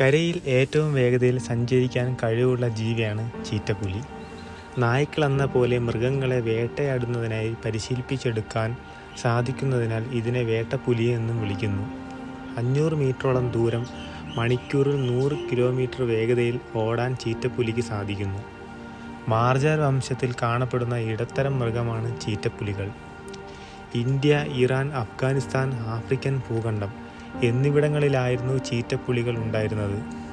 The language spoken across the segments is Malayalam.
കരയിൽ ഏറ്റവും വേഗതയിൽ സഞ്ചരിക്കാൻ കഴിവുള്ള ജീവിയാണ് ചീറ്റപ്പുലി നായ്ക്കളെന്ന പോലെ മൃഗങ്ങളെ വേട്ടയാടുന്നതിനായി പരിശീലിപ്പിച്ചെടുക്കാൻ സാധിക്കുന്നതിനാൽ ഇതിനെ വേട്ടപ്പുലി എന്നും വിളിക്കുന്നു. അഞ്ഞൂറ് മീറ്ററോളം ദൂരം മണിക്കൂറിൽ നൂറ് കിലോമീറ്റർ വേഗതയിൽ ഓടാൻ ചീറ്റപ്പുലിക്ക് സാധിക്കുന്നു. മാർജാർ വംശത്തിൽ കാണപ്പെടുന്ന ഇടത്തരം മൃഗമാണ് ചീറ്റപ്പുലികൾ. ഇന്ത്യ ഇറാൻ അഫ്ഗാനിസ്ഥാൻ ആഫ്രിക്കൻ ഭൂഖണ്ഡം. എന്നിവിടങ്ങളിലായിരുന്നു ചീറ്റപ്പുലികൾ ഉണ്ടായിരുന്നത്.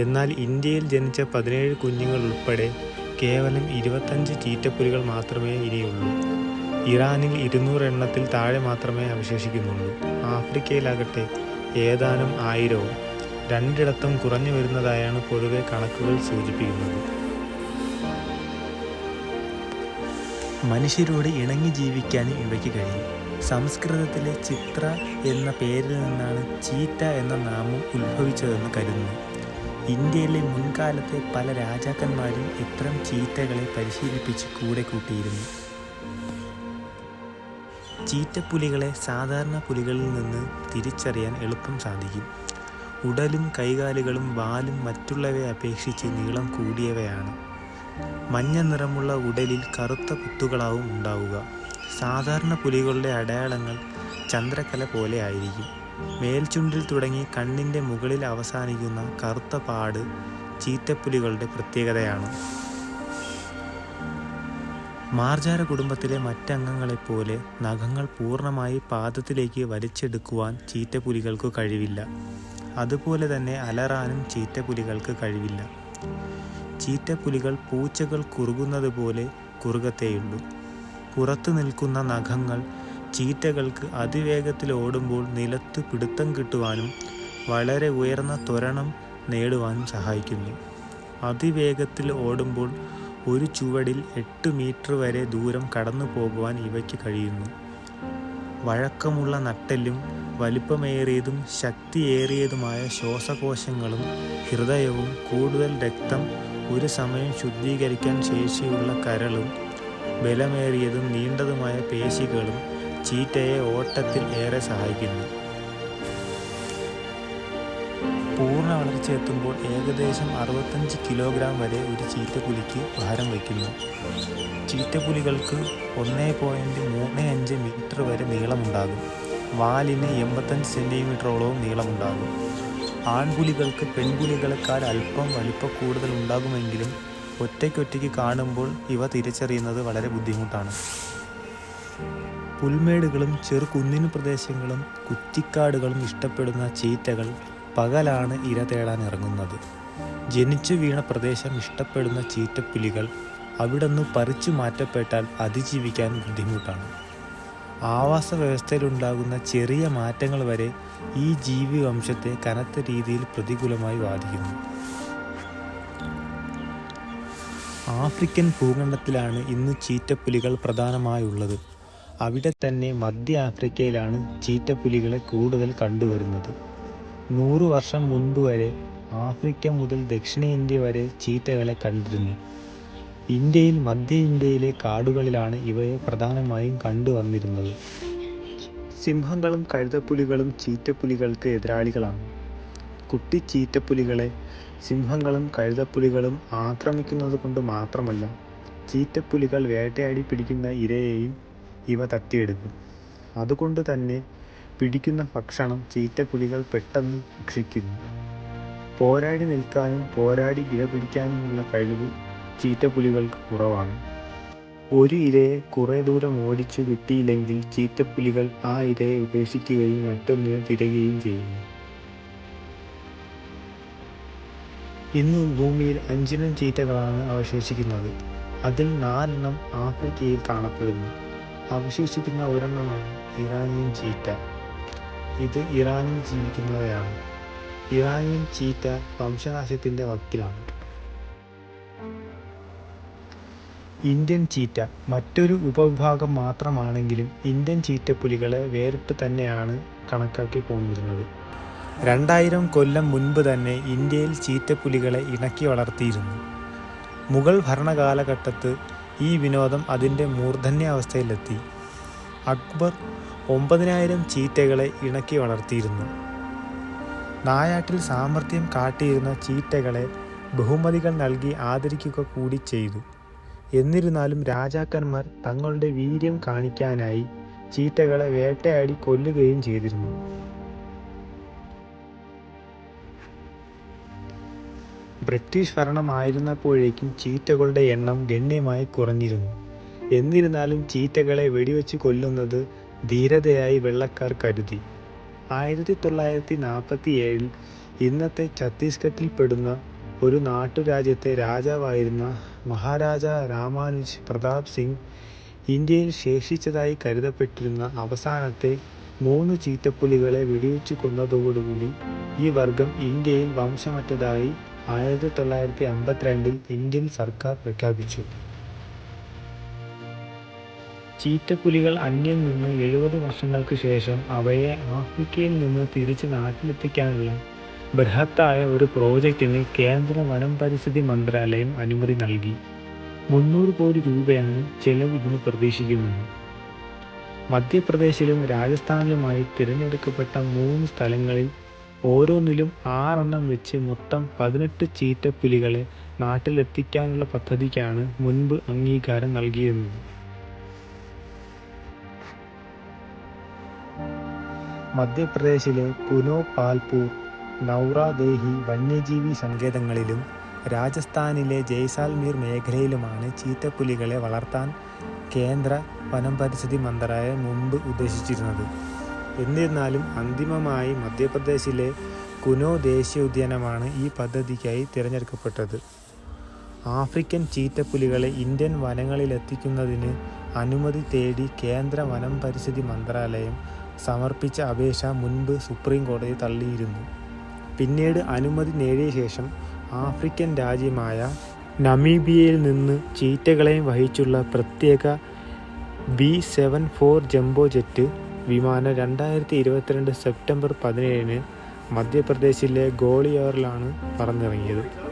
എന്നാൽ ഇന്ത്യയിൽ ജനിച്ച പതിനേഴ് കുഞ്ഞുങ്ങൾ ഉൾപ്പെടെ കേവലം ഇരുപത്തഞ്ച് ചീറ്റപ്പുലികൾ മാത്രമേ ഇനിയുള്ളൂ. ഇറാനിൽ ഇരുന്നൂറ് എണ്ണത്തിൽ താഴെ മാത്രമേ അവശേഷിക്കുന്നുള്ളൂ. ആഫ്രിക്കയിലാകട്ടെ ഏതാനും ആയിരവും. രണ്ടിടത്തും കുറഞ്ഞു വരുന്നതായാണ് പൊതുവെ കണക്കുകൾ സൂചിപ്പിക്കുന്നത്. മനുഷ്യരോട് ഇണങ്ങി ജീവിക്കാനും ഇവയ്ക്ക് കഴിയും സംസ്കൃതത്തിലെ ചിത്ര എന്ന പേരിൽ നിന്നാണ് ചീറ്റ എന്ന നാമം ഉത്ഭവിച്ചതെന്ന് കരുതുന്നു. ഇന്ത്യയിലെ മുൻകാലത്തെ പല രാജാക്കന്മാരും ഇത്തരം ചീറ്റകളെ പരിശീലിപ്പിച്ച് കൂടെ കൂട്ടിയിരുന്നു. ചീറ്റപ്പുലികളെ സാധാരണ പുലികളിൽ നിന്ന് തിരിച്ചറിയാൻ എളുപ്പം സാധിക്കും. ഉടലും കൈകാലുകളും വാലും മറ്റുള്ളവയെ അപേക്ഷിച്ച് നീളം കൂടിയവയാണ്. മഞ്ഞ നിറമുള്ള ഉടലിൽ കറുത്ത കുത്തുകളാവും ഉണ്ടാവുക. സാധാരണ പുലികളുടെ അടയാളങ്ങൾ ചന്ദ്രക്കല പോലെ ആയിരിക്കും. മേൽചുണ്ടിൽ തുടങ്ങി കണ്ണിന്റെ മുകളിൽ അവസാനിക്കുന്ന കറുത്ത പാട് ചീറ്റപ്പുലികളുടെ പ്രത്യേകതയാണ്. മാർജാര കുടുംബത്തിലെ മറ്റംഗങ്ങളെപ്പോലെ നഖങ്ങൾ പൂർണമായി പാദത്തിലേക്ക് വലിച്ചെടുക്കുവാൻ ചീറ്റപ്പുലികൾക്ക് കഴിവില്ല. അതുപോലെ തന്നെ അലറാനും ചീറ്റപ്പുലികൾക്ക് കഴിവില്ല. ചീറ്റപ്പുലികൾ പൂച്ചകൾ കുറുകുന്നത് പോലെ കുറുകത്തേയുള്ളൂ. പുറത്തു നിൽക്കുന്ന നഖങ്ങൾ ചീറ്റകൾക്ക് അതിവേഗത്തിൽ ഓടുമ്പോൾ നിലത്ത് പിടുത്തം കിട്ടുവാനും വളരെ ഉയർന്ന ത്വരണം നേടുവാനും സഹായിക്കുന്നു. അതിവേഗത്തിൽ ഓടുമ്പോൾ ഒരു ചുവടിൽ എട്ട് മീറ്റർ വരെ ദൂരം കടന്നു പോകുവാൻ ഇവയ്ക്ക് കഴിയുന്നു. വഴക്കമുള്ള നട്ടെല്ലും വലിപ്പമേറിയതും ശക്തിയേറിയതുമായ ശ്വാസകോശങ്ങളും ഹൃദയവും കൂടുതൽ രക്തം ഒരു സമയം ശുദ്ധീകരിക്കാൻ ശേഷിയുള്ള കരളും ബലമേറിയതും നീണ്ടതുമായ പേശികളും ചീറ്റയെ ഓട്ടത്തിൽ ഏറെ സഹായിക്കുന്നു. പൂർണ വളർച്ചയെത്തുമ്പോൾ ഏകദേശം അറുപത്തഞ്ച് കിലോഗ്രാം വരെ ഒരു ചീറ്റപ്പുലിക്ക് ഭാരം വയ്ക്കുന്നു. ചീറ്റപ്പുലികൾക്ക് ഒന്നേ പോയിന്റ് മൂന്ന് അഞ്ച് മീറ്റർ വരെ നീളമുണ്ടാകും. വാലിന് എൺപത്തഞ്ച് സെന്റിമീറ്ററോളവും നീളമുണ്ടാകും. ആൺപുലികൾക്ക് പെൺപുലികളെക്കാൾ അല്പം വലിപ്പ കൂടുതൽ ഉണ്ടാകുമെങ്കിലും ഒറ്റയ്ക്കൊറ്റയ്ക്ക് കാണുമ്പോൾ ഇവ തിരിച്ചറിയുന്നത് വളരെ ബുദ്ധിമുട്ടാണ്. പുൽമേടുകളും ചെറു കുന്നിൻ പ്രദേശങ്ങളും കുറ്റിക്കാടുകളും ഇഷ്ടപ്പെടുന്ന ചീറ്റകൾ പകലാണ് ഇര തേടാൻ ഇറങ്ങുന്നത്. ജനിച്ചു വീണ പ്രദേശം ഇഷ്ടപ്പെടുന്ന ചീറ്റപ്പുലികൾ അവിടെ നിന്ന് പറിച്ചു മാറ്റപ്പെട്ടാൽ അതിജീവിക്കാൻ ബുദ്ധിമുട്ടാണ്. ആവാസ വ്യവസ്ഥയിലുണ്ടാകുന്ന ചെറിയ മാറ്റങ്ങൾ വരെ ഈ ജീവി വംശത്തെ കനത്ത രീതിയിൽ പ്രതികൂലമായി ബാധിക്കുന്നു. ആഫ്രിക്കൻ ഭൂഖണ്ഡത്തിലാണ് ഇന്ന് ചീറ്റപ്പുലികൾ പ്രധാനമായുള്ളത്. അവിടെ തന്നെ മധ്യ ആഫ്രിക്കയിലാണ് ചീറ്റപ്പുലികളെ കൂടുതൽ കണ്ടുവരുന്നത്. നൂറു വർഷം മുൻപ് വരെ ആഫ്രിക്ക മുതൽ ദക്ഷിണേന്ത്യ വരെ ചീറ്റകളെ കണ്ടിരുന്നു. ഇന്ത്യയിൽ മധ്യ ഇന്ത്യയിലെ കാടുകളിലാണ് ഇവയെ പ്രധാനമായും കണ്ടുവന്നിരുന്നത്. സിംഹങ്ങളും കഴുതപ്പുലികളും ചീറ്റപ്പുലികൾക്ക് എതിരാളികളാണ്. കുട്ടി ചീറ്റപ്പുലികളെ സിംഹങ്ങളും കഴുതപ്പുലികളും ആക്രമിക്കുന്നത് കൊണ്ട് മാത്രമല്ല ചീറ്റപ്പുലികൾ വേട്ടയാടി പിടിക്കുന്ന ഇരയെയും ഇവ തട്ടിയെടുക്കും. അതുകൊണ്ട് തന്നെ പിടിക്കുന്ന ഭക്ഷണം ചീറ്റപ്പുലികൾ പെട്ടെന്ന് ഭക്ഷിക്കുന്നു. പോരാടി നിൽക്കാനും പോരാടി ഇര പിടിക്കാനുമുള്ള കഴിവ് ചീറ്റപ്പുലികൾക്ക് കുറവാണ്. ഒരു ഇരയെ കുറേ ദൂരം ഓടിച്ചു കിട്ടിയില്ലെങ്കിൽ ചീറ്റപ്പുലികൾ ആ ഇരയെ ഉപേക്ഷിക്കുകയും മറ്റൊന്നിനെ തിരയുകയും ചെയ്യുന്നു. ഇന്ന് ഭൂമിയിൽ അഞ്ചിനം ചീറ്റകളാണ് അവശേഷിക്കുന്നത്. അതിൽ നാലെണ്ണം ആഫ്രിക്കയിൽ കാണപ്പെടുന്നു. അവശേഷിക്കുന്ന ഒരെണ്ണമാണ് ഇറാനിയൻ ചീറ്റ. ഇത് ഇറാനിൽ ജീവിക്കുന്നവയാണ്. ഇറാനിയൻ ചീറ്റ വംശനാശത്തിന്റെ വക്കിലാണ്. ഇന്ത്യൻ ചീറ്റ മറ്റൊരു ഉപവിഭാഗം മാത്രമാണെങ്കിലും ഇന്ത്യൻ ചീറ്റപ്പുലികളെ വേറിട്ട് തന്നെയാണ് കണക്കാക്കി പോന്നിരുന്നത്. രണ്ടായിരം കൊല്ലം മുൻപ് തന്നെ ഇന്ത്യയിൽ ചീറ്റപ്പുലികളെ ഇണക്കി വളർത്തിയിരുന്നു. മുഗൾ ഭരണകാലഘട്ടത്ത് ഈ വിനോദം അതിന്റെ മൂർധന്യാവസ്ഥയിലെത്തി. അക്ബർ ഒമ്പതിനായിരം ചീറ്റകളെ ഇണക്കി വളർത്തിയിരുന്നു. നായാട്ടിൽ സാമർഥ്യം കാട്ടിയിരുന്ന ചീറ്റകളെ ബഹുമതികൾ നൽകി ആദരിക്കുക കൂടി ചെയ്തു. എന്നിരുന്നാലും രാജാക്കന്മാർ തങ്ങളുടെ വീര്യം കാണിക്കാനായി ചീറ്റകളെ വേട്ടയാടി കൊല്ലുകയും ചെയ്തിരുന്നു. ബ്രിട്ടീഷ് ഭരണമായിരുന്നപ്പോഴേക്കും ചീറ്റകളുടെ എണ്ണം ഗണ്യമായി കുറഞ്ഞിരുന്നു. എന്നിരുന്നാലും ചീറ്റകളെ വെടിവെച്ച് കൊല്ലുന്നത് ധീരതയായി വെള്ളക്കാർ കരുതി. ആയിരത്തി തൊള്ളായിരത്തി നാൽപ്പത്തി ഏഴിൽ ഇന്നത്തെ ഛത്തീസ്ഗഡിൽ പെടുന്ന ഒരു നാട്ടുരാജ്യത്തെ രാജാവായിരുന്ന മഹാരാജ രാമാനുജ് പ്രതാപ് സിംഗ് ഇന്ത്യയിൽ ശേഷിച്ചതായി കരുതപ്പെട്ടിരുന്ന അവസാനത്തെ മൂന്ന് ചീറ്റപ്പുലികളെ വെടിവെച്ച് കൊന്നതോടുകൂടി ഈ വർഗം ഇന്ത്യയിൽ വംശമറ്റതായി ആയിരത്തി തൊള്ളായിരത്തി അമ്പത്തിരണ്ടിൽ ഇന്ത്യൻ സർക്കാർ പ്രഖ്യാപിച്ചു. ചീറ്റപ്പുലികൾ അന്യം നിന്ന് എഴുപത് വർഷങ്ങൾക്ക് ശേഷം അവയെ ആഫ്രിക്കയിൽ നിന്ന് തിരിച്ച് നാട്ടിലെത്തിക്കാനുള്ള ബൃഹത്തായ ഒരു പ്രോജക്റ്റിന് കേന്ദ്ര വനം പരിസ്ഥിതി മന്ത്രാലയം അനുമതി നൽകി. മുന്നൂറ് കോടി രൂപയാണ് ചെലവ് ഇതിന് പ്രതീക്ഷിക്കുന്നത്. മധ്യപ്രദേശിലും രാജസ്ഥാനിലുമായി തിരഞ്ഞെടുക്കപ്പെട്ട മൂന്ന് സ്ഥലങ്ങളിൽ ഓരോന്നിലും ആറെണ്ണം വെച്ച് മൊത്തം പതിനെട്ട് ചീറ്റപ്പുലികളെ നാട്ടിലെത്തിക്കാനുള്ള പദ്ധതിക്കാണ് മുൻപ് അംഗീകാരം നൽകിയിരുന്നത് മധ്യപ്രദേശിലെ കുനോ പാൽപൂർ നൗറാദേഹി വന്യജീവി സങ്കേതങ്ങളിലും രാജസ്ഥാനിലെ ജയ്സാൽമീർ മേഖലയിലുമാണ് ചീറ്റപ്പുലികളെ വളർത്താൻ കേന്ദ്ര വനം പരിസ്ഥിതി മന്ത്രാലയം മുമ്പ് ഉദ്ദേശിച്ചിരുന്നത്. എന്നിരുന്നാലും അന്തിമമായി മധ്യപ്രദേശിലെ കുനോ ദേശീയോദ്യാനമാണ് ഈ പദ്ധതിക്കായി തിരഞ്ഞെടുക്കപ്പെട്ടത്. ആഫ്രിക്കൻ ചീറ്റപ്പുലികളെ ഇന്ത്യൻ വനങ്ങളിലെത്തിക്കുന്നതിന് അനുമതി തേടി കേന്ദ്ര വനം പരിസ്ഥിതി മന്ത്രാലയം സമർപ്പിച്ച അപേക്ഷ മുൻപ് സുപ്രീം കോടതി തള്ളിയിരുന്നു. പിന്നീട് അനുമതി നേടിയ ശേഷം ആഫ്രിക്കൻ രാജ്യമായ നമീബിയയിൽ നിന്ന് ചീറ്റകളെയും വഹിച്ചുള്ള പ്രത്യേക B seven four jumbo jet വിമാനം രണ്ടായിരത്തി ഇരുപത്തിരണ്ട് സെപ്റ്റംബർ പതിനേഴിന് മധ്യപ്രദേശിലെ ഗോളിയോറിലാണ് പറന്നിറങ്ങിയത്.